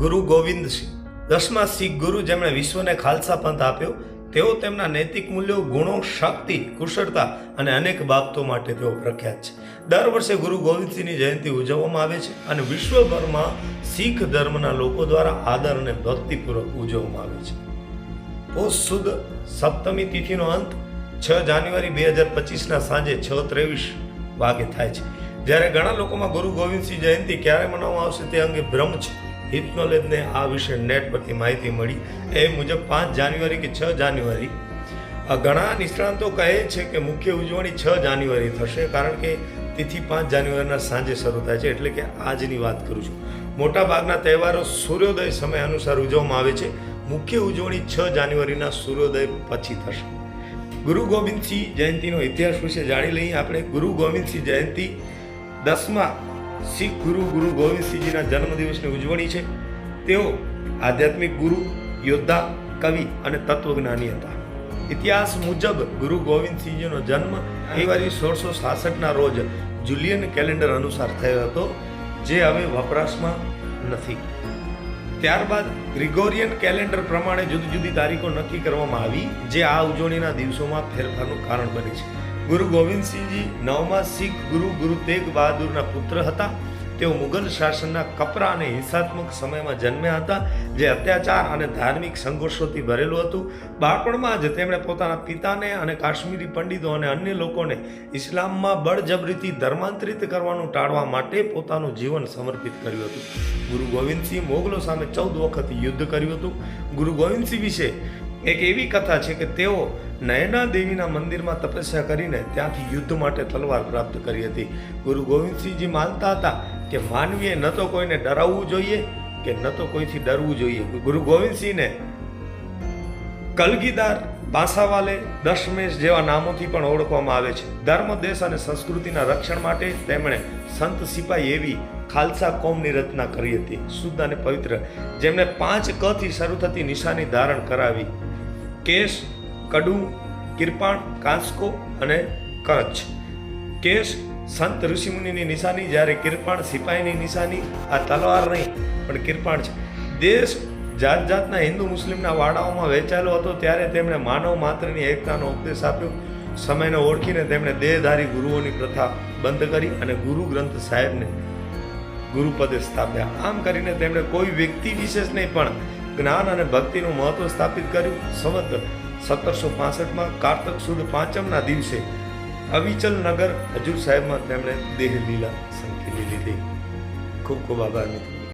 ગુરુ ગોવિંદસિંહ દસમા શીખ ગુરુ જેમણે વિશ્વને ખાલસા પંથ આપ્યો, તેઓ તેમના નૈતિક મૂલ્યો, ગુણો, શક્તિ, કુશળતા અને અનેક બાબતો માટે તેઓ પ્રખ્યાત છે. દર વર્ષે ગુરુ ગોવિંદસિંહની જયંતિ ઉજવવામાં આવે છે અને વિશ્વભરમાં શીખ ધર્મના લોકો દ્વારા આદર અને ભક્તિપૂર્વક ઉજવવામાં આવે છે. પોષ સુદ સપ્તમી તિથિનો અંત છ જાન્યુઆરી બે હજાર પચીસના સાંજે છ ત્રેવીસ વાગે થાય છે. જ્યારે ઘણા લોકોમાં ગુરુ ગોવિંદસિંહ જયંતિ ક્યારે મનાવવામાં આવશે તે અંગે ભ્રમ છે. હિતનોલેજને આ વિશે નેટ પરથી માહિતી મળી. એ મુજબ પાંચ જાન્યુઆરી કે છ જાન્યુઆરી. ઘણા નિષ્ણાંતો કહે છે કે મુખ્ય ઉજવણી છ જાન્યુઆરી થશે કારણ કે તિથિ પાંચ જાન્યુઆરીના સાંજે શરૂ થાય છે એટલે કે આજની વાત કરું છું. મોટાભાગના તહેવારો સૂર્યોદય સમય અનુસાર ઉજવવામાં આવે છે. મુખ્ય ઉજવણી છ જાન્યુઆરીના સૂર્યોદય પછી થશે. ગુરુ ગોવિંદસિંહ જયંતિનો ઇતિહાસ વિશે જાણી લઈએ આપણે. ગુરુ ગોવિંદસિંહ જયંતિ દસમા શીખ ગુરુ ગુરુ ગોવિંદસિંહજીના જન્મદિવસની ઉજવણી છે. તેઓ આધ્યાત્મિક ગુરુ, યોદ્ધા, કવિ અને તત્વજ્ઞાની હતા. ઇતિહાસ મુજબ ગુરુ ગોવિંદસિંહજીનો જન્મ ફેબ્રુઆરી સોળસો સાસઠના રોજ જુલિયન કેલેન્ડર અનુસાર થયો હતો, જે હવે વપરાશમાં નથી. ત્યારબાદ ગ્રિગોરિયન કેલેન્ડર પ્રમાણે જુદી જુદી તારીખો નક્કી કરવામાં આવી, જે આ ઉજવણીના દિવસોમાં ફેરફારનું કારણ બની છે. ગુરુ ગોવિંદસિંહજી નવમા શીખ ગુરુ ગુરુ તેગ બહાદુરના પુત્ર હતા. તેઓ મુગલ શાસનના કપરા અને હિંસાત્મક સમયમાં જન્મ્યા હતા, જે અત્યાચાર અને ધાર્મિક સંઘર્ષોથી ભરેલું હતું. બાળપણમાં જ તેમણે પોતાના પિતાને અને કાશ્મીરી પંડિતો અને અન્ય લોકોને ઇસ્લામમાં બળજબરીથી ધર્માંતરિત કરવાનું ટાળવા માટે પોતાનું જીવન સમર્પિત કર્યું હતું. ગુરુ ગોવિંદસિંહ મોગલો સામે ચૌદ વખત યુદ્ધ કર્યું હતું. ગુરુ ગોવિંદસિંહ વિશે એક એવી કથા છે કે તેઓ નયના દેવીના મંદિરમાં તપસ્યા કરીને ત્યાંથી યુદ્ધ માટે તલવાર પ્રાપ્ત કરી હતી. ગુરુ ગોવિંદસિંહજી માનતા હતા કે માનવીએ ન તો કોઈને ડરાવવું જોઈએ કે ન તો કોઈથી ડરવું જોઈએ. ગુરુ ગોવિંદસિંહને કલગીદાર, બાંસાવાલે, દશમેશ જેવા નામોથી પણ ઓળખવામાં આવે છે. ધર્મ, દેશ અને સંસ્કૃતિના રક્ષણ માટે તેમણે સંત સિપાઈ એવી ખાલસા કોમની રચના કરી હતી. શુદ્ધ અને પવિત્ર. જેમણે પાંચ કથી શરૂ થતી નિશાની ધારણ કરાવી. કેશ કડું કિરપાણ કાંસકો અને કચ્છ કેશ સંત ઋષિમુનિની નિશાની જ્યારે કિરપાણ સિપાહીની નિશાની, આ તલવાર નહીં, પણ કિરપાણ છે. દેશ જાત જાતના હિન્દુ મુસ્લિમના વાડાઓમાં વહેંચાયેલો હતો ત્યારે તેમણે માનવ માત્રની એકતાનો ઉપદેશ આપ્યો. સમયને ઓળખીને તેમણે દેહધારી ગુરુઓની પ્રથા બંધ કરી અને ગુરુ ગ્રંથ સાહેબને ગુરુપદે સ્થાપ્યા. આમ કરીને તેમણે કોઈ વ્યક્તિ વિશેષ નહીં, પણ જ્ઞાન અને ભક્તિનું મહત્વ સ્થાપિત કર્યું. સંવત સત્તરસો પાસઠમાં કારતક સુદ પાંચમના દિવસે અવિચલ નગર હજુર સાહેબમાં તેમણે દેહ લીલા સંકેલી લીધી. ખૂબ ખૂબ આભાર મિત્રો.